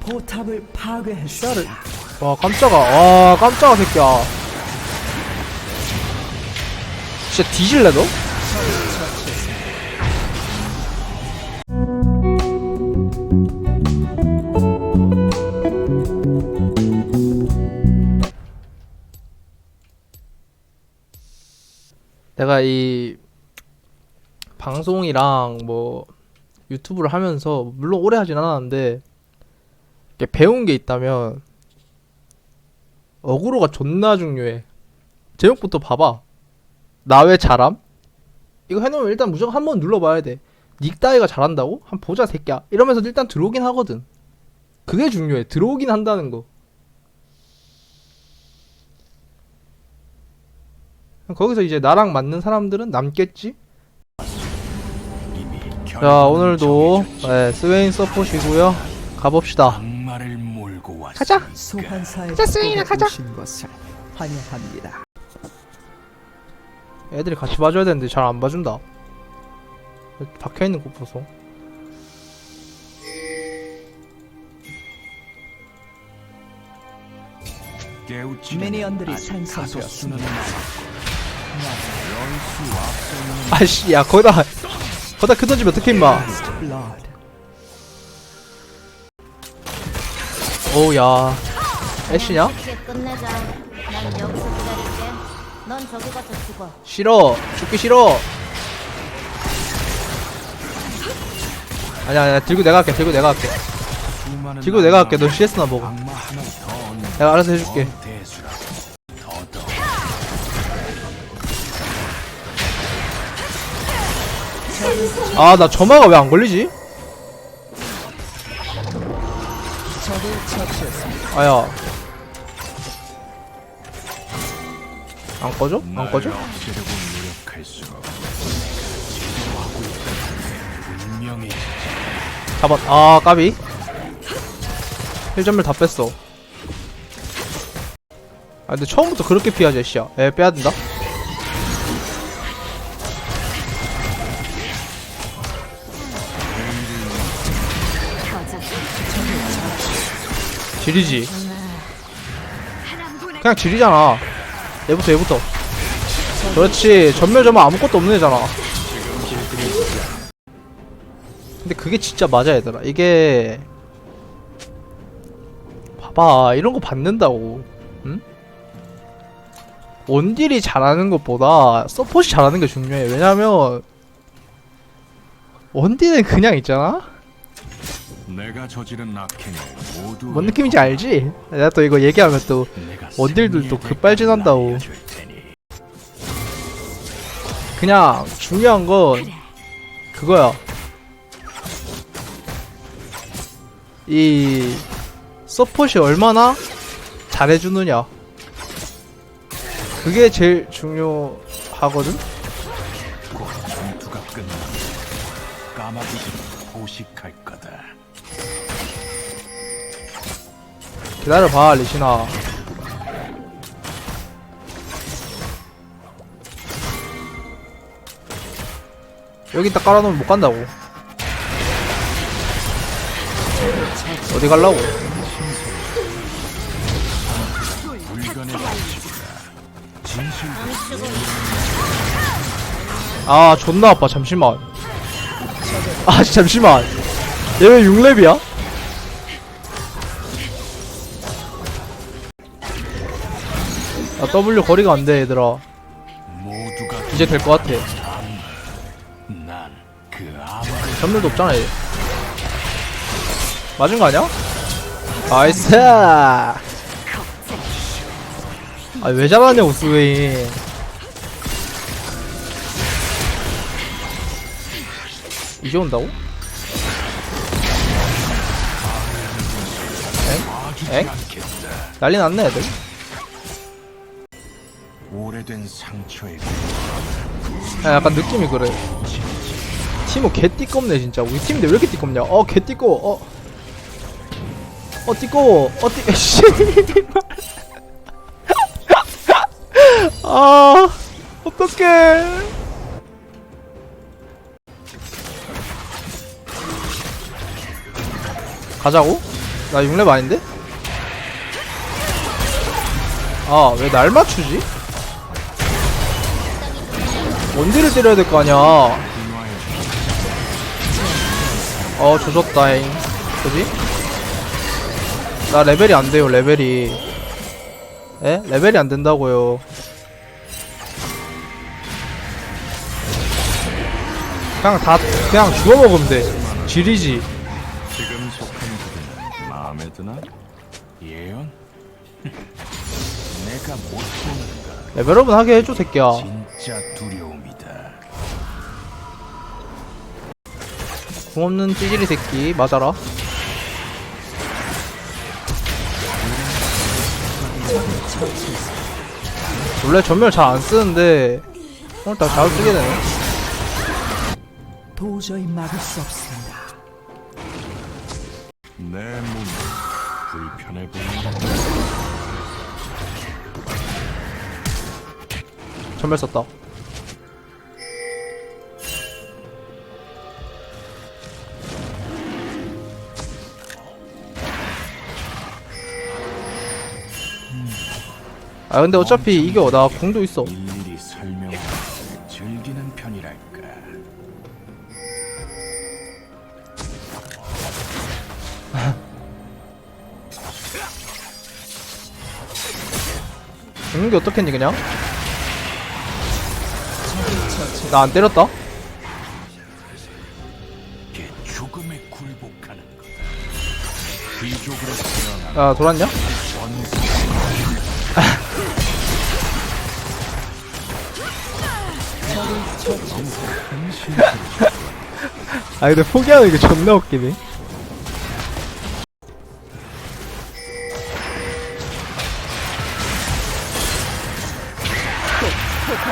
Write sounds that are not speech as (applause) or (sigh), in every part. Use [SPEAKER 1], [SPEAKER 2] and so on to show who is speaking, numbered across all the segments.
[SPEAKER 1] 포탑을 파괴했습니다.
[SPEAKER 2] 와 깜짝아 와 깜짝아 새끼야 진짜 뒤질래 너? 내가 이 방송이랑 뭐 유튜브를 하면서 물론 오래 하진 않았는데 배운 게 있다면 어그로가 존나 중요해. 제목부터 봐봐. 나 왜 잘함? 이거 해놓으면 일단 무조건 한 번 눌러봐야 돼. 닉 따위가 잘한다고? 한번 보자 새끼야. 이러면서 일단 들어오긴 하거든. 그게 중요해. 들어오긴 한다는 거. 거기서 이제 나랑 맞는 사람들은 남겠지? 자 오늘도 네, 스웨인 서폿이고요 가봅시다
[SPEAKER 3] 악마를 몰고 왔
[SPEAKER 2] 가자.
[SPEAKER 1] 소환사의
[SPEAKER 2] 자, 스윙이나
[SPEAKER 1] 협곡에
[SPEAKER 2] 가자.
[SPEAKER 1] 오신 것을 환영합니다.
[SPEAKER 2] 애들이 같이 봐줘야 되는데 잘 안 봐준다. 박혀 있는 거 보소.
[SPEAKER 1] 미니언들이 생성되었습니다.
[SPEAKER 2] 아이씨 야 거기다 거기다 크 던지면 어떡해 임마 오우 야. 애쉬냐? 싫어. 죽기 싫어. 아니야 아니야. 들고 내가 할게. 들고 내가 할게. 들고 내가 할게. 너 CS나 먹어. 내가 알아서 해줄게. 아 나 점화가 왜 안 걸리지? 아야. 안 꺼져? 안 꺼져? 잡았 아 까비. 힐점을 다 뺐어. 아 근데 처음부터 그렇게 피하지 씨야. 에 빼야 된다 지리지. 그냥 지리잖아. 얘부터 얘부터. 그렇지. 전멸 점화 아무것도 없는 애잖아. 근데 그게 진짜 맞아 얘들아. 이게 봐봐. 이런 거 받는다고. 응? 원딜이 잘하는 것보다 서폿이 잘하는 게 중요해. 왜냐면 원딜은 그냥 있잖아
[SPEAKER 3] 내가 저지른 악행을 모두
[SPEAKER 2] 뭔 느낌인지 알지? 내가 또 이거 얘기하면 또
[SPEAKER 3] 내가
[SPEAKER 2] 원딜들 또
[SPEAKER 3] 승리의
[SPEAKER 2] 급발진한다고. 그냥 중요한 건 그거야. 이 서폿이 얼마나 잘해주느냐. 그게 제일 중요하거든.
[SPEAKER 3] 곧 전투가 끝나 까마귀들은 포식할 거다
[SPEAKER 2] 기다려봐 리시나. 여기 딱 깔아놓으면 못 간다고. 어디 갈라고? 아 존나 아파 잠시만 아 잠시만 얘 왜 6렙이야? 아 W 거리가 안 돼 얘들아
[SPEAKER 3] 모두가
[SPEAKER 2] 이제 될 것 같아
[SPEAKER 3] 아무를
[SPEAKER 2] 전멸도 없잖아 얘 맞은 거 아니야? 나이스 아왜 잘하냐고 스웨인 이제 온다고? 엥? 엥? 난리 났네 애들
[SPEAKER 3] 오래된 상처에
[SPEAKER 2] 야, 약간 느낌이 그래 티모 개 띠껍네 진짜 우리 팀인데 왜 이렇게 띠껍냐 어 개 띠꺼워 어. 어 띠꺼워 어 띠.. (laughs) 씨 아 어떡해 가자고? 나 6렙 아닌데? 아 왜 날 맞추지? 원딜을 때려야 될 거 아니야 어 조졌다잉 그지? 나 레벨이 안 돼요 레벨이 에? 레벨이 안 된다고요 그냥 다 그냥 주워 먹으면 돼 지리지
[SPEAKER 3] 지금 속한 그대는 마음에 드나? 예언? (laughs) 내가 못하는가
[SPEAKER 2] 레벨업은 하게 해줘 새끼야
[SPEAKER 3] 진짜 두려움
[SPEAKER 2] 궁 없는 찌질이 새끼 맞아라. 원래 전멸 잘 안 쓰는데 오늘따라 잘 쓰게 되네.
[SPEAKER 1] 도저히 막을 수 없습니다.
[SPEAKER 3] 내 몸이 불편해 보인다
[SPEAKER 2] 전멸 썼다 아 근데 어차피 이겨 나 궁도 있어
[SPEAKER 3] 일일이 걸 즐기는 편이랄까 (laughs)
[SPEAKER 2] 죽는 게 어떻겠니 그냥? 나 안 때렸다?
[SPEAKER 3] 걔 죽음에 굴복하는 거다 귀족으로 태어나
[SPEAKER 2] 야 돌았냐?
[SPEAKER 3] 원수
[SPEAKER 2] 아 근데 포기하는 게 존나 웃기네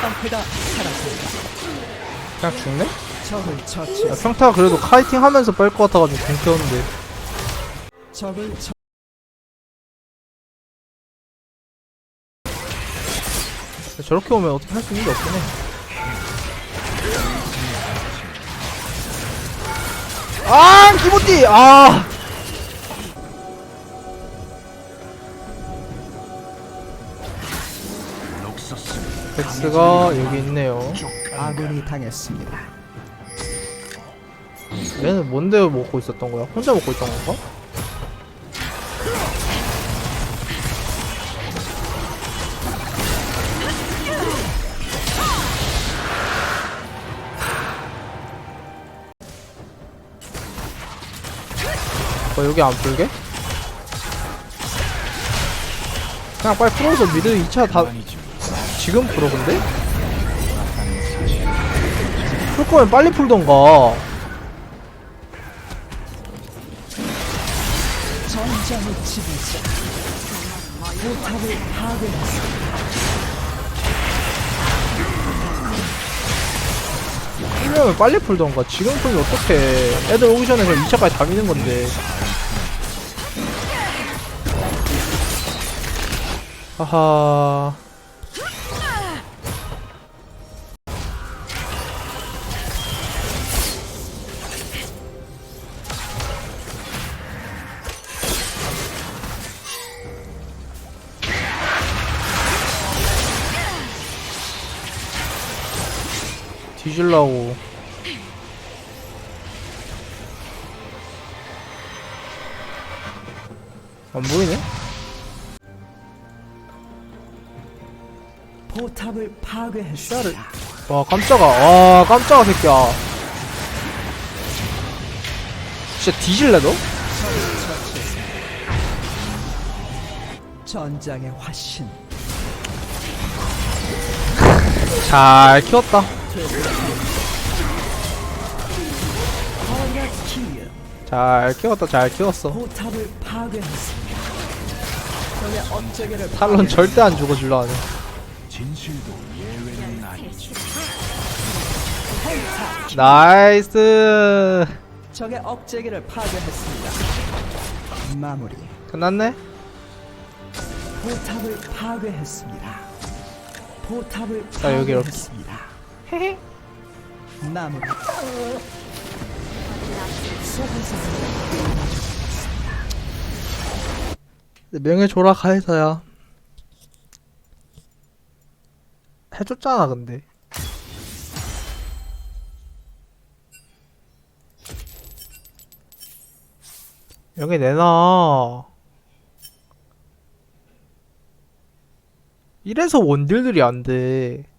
[SPEAKER 1] 방패가.
[SPEAKER 2] 그냥 죽네?
[SPEAKER 1] 적을
[SPEAKER 2] 야. 평타 그래도 카이팅 하면서 뺄 것 같아가지고 궁 켰는데
[SPEAKER 1] 적을 처...
[SPEAKER 2] 저렇게 오면 어떻게 할 수 있는 게 없긴 해 아! 기모띠! 아! 덱스가 여기 있네요
[SPEAKER 1] 아군이 당했습니다.
[SPEAKER 2] 얘는 뭔데 먹고 있었던 거야? 혼자 먹고 있던 건가? 어, 여기 안 풀게? 그냥 빨리 풀어서 미드 2차 다 지금 풀어 근데? 풀 거면 빨리 풀던가
[SPEAKER 1] 전장의 지배자. 포탑을 파괴했습니다.
[SPEAKER 2] 풀려면 빨리 풀던가? 지금 풀면 어떡해? 애들 오기 전에 그냥 2차까지 다 미는 건데. 하하 뒤질라고 안 보이네?
[SPEAKER 1] 포탑을 파괴했습니다.
[SPEAKER 2] 와 깜짝아 와 깜짝아 새끼야 진짜 뒤질래 너?
[SPEAKER 1] 전장의 화신.
[SPEAKER 2] 잘 키웠다 잘 키웠다 잘 키웠어
[SPEAKER 1] 포탑을 파괴했습니다. 적의 업체계를
[SPEAKER 2] 탈론 절대 안 죽어줄라 하네
[SPEAKER 3] 진실도 예외는 아니지
[SPEAKER 2] 나이스
[SPEAKER 1] 적의 억제기를 파괴했습니다. 마무리.
[SPEAKER 2] 끝났네?
[SPEAKER 1] 포탑을 파괴했습니다. 포탑을
[SPEAKER 2] 자, 여기 이렇게.
[SPEAKER 1] 파괴했습니다. 마무리. 소환사가
[SPEAKER 2] 명예 조락하에서야 해줬잖아 근데. 명예 내놔. 이래서 원딜들이 안돼